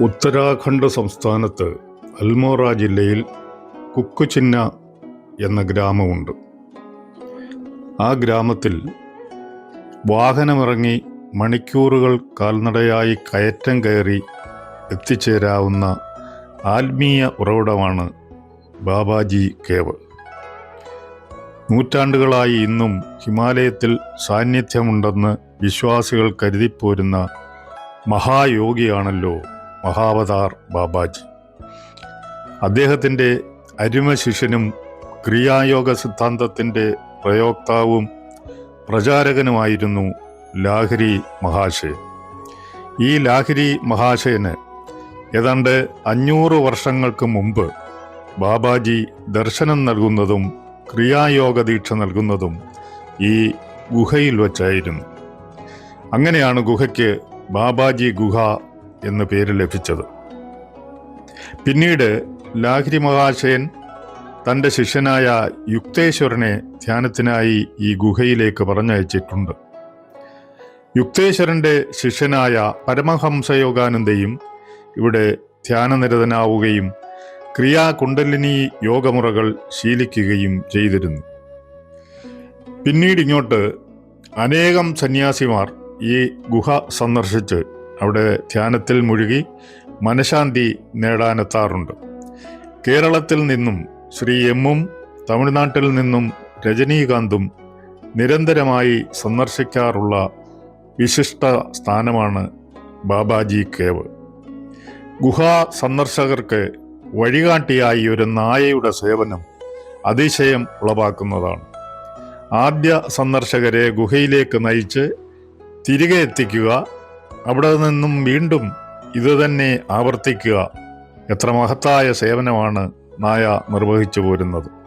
ഉത്തരാഖണ്ഡ് സംസ്ഥാനത്ത് അൽമോറ ജില്ലയിൽ കുക്കുചിന്ന എന്ന ഗ്രാമമുണ്ട്. ആ ഗ്രാമത്തിൽ വാഹനമിറങ്ങി മണിക്കൂറുകൾ കാൽനടയായി കയറ്റം കയറി എത്തിച്ചേരാവുന്ന ആത്മീയ ഉറവിടമാണ് ബാബാജി കേവ് നൂറ്റാണ്ടുകളായി ഇന്നും ഹിമാലയത്തിൽ സാന്നിധ്യമുണ്ടെന്ന് വിശ്വാസികൾ കരുതിപ്പോരുന്ന മഹായോഗിയാണല്ലോ മഹാവതാർ ബാബാജി. അദ്ദേഹത്തിന്റെ അരുമ ശിഷ്യനും ക്രിയായോഗ സിദ്ധാന്തത്തിന്റെ പ്രയോക്താവും പ്രചാരകനുമായിരുന്നു ലാഹിരി മഹാശയൻ ഈ ലാഹിരി മഹാശയന് ഏതാണ്ട് അഞ്ഞൂറ് വർഷങ്ങൾക്ക് മുമ്പ് ബാബാജി ദർശനം നൽകുന്നതും ക്രിയായോഗ ദീക്ഷ നൽകുന്നതും ഈ ഗുഹയിൽ വച്ചായിരുന്നു. അങ്ങനെയാണ് ഗുഹയ്ക്ക് ബാബാജി ഗുഹ എന്ന് പേര് ലഭിച്ചത്. പിന്നീട് ലാഹിരി മഹാശയൻ തന്റെ ശിഷ്യനായ യുക്തേശ്വരനെ ധ്യാനത്തിനായി ഈ ഗുഹയിലേക്ക് പറഞ്ഞയച്ചിട്ടുണ്ട്. യുക്തേശ്വരന്റെ ശിഷ്യനായ പരമഹംസയോഗാനന്ദയും ഇവിടെ ധ്യാനനിരതനാവുകയും ക്രിയാകുണ്ടലിനി യോഗമുറകൾ ശീലിക്കുകയും ചെയ്തിരുന്നു. പിന്നീട് ഇങ്ങോട്ട് അനേകം സന്യാസിമാർ ഈ ഗുഹ സന്ദർശിച്ച് അവിടെ ധ്യാനത്തിൽ മുഴുകി മനഃശാന്തി നേടാനെത്താറുണ്ട്. കേരളത്തിൽ നിന്നും ശ്രീ എമ്മും തമിഴ്നാട്ടിൽ നിന്നും രജനീകാന്തും നിരന്തരമായി സന്ദർശിക്കാറുള്ള വിശിഷ്ട സ്ഥാനമാണ് ബാബാജി കേവ്. ഗുഹാ സന്ദർശകർക്ക് വഴികാട്ടിയായി ഒരു നായയുടെ സേവനം അതിശയം ഉളവാക്കുന്നതാണ്. ആദ്യ സന്ദർശകരെ ഗുഹയിലേക്ക് നയിച്ച് തിരികെ എത്തിക്കുക അവിടെ നിന്നും വീണ്ടും ഇതുതന്നെ ആവർത്തിക്കുക. എത്ര മഹത്തായ സേവനമാണ് നായ നിർവഹിച്ചു പോരുന്നത്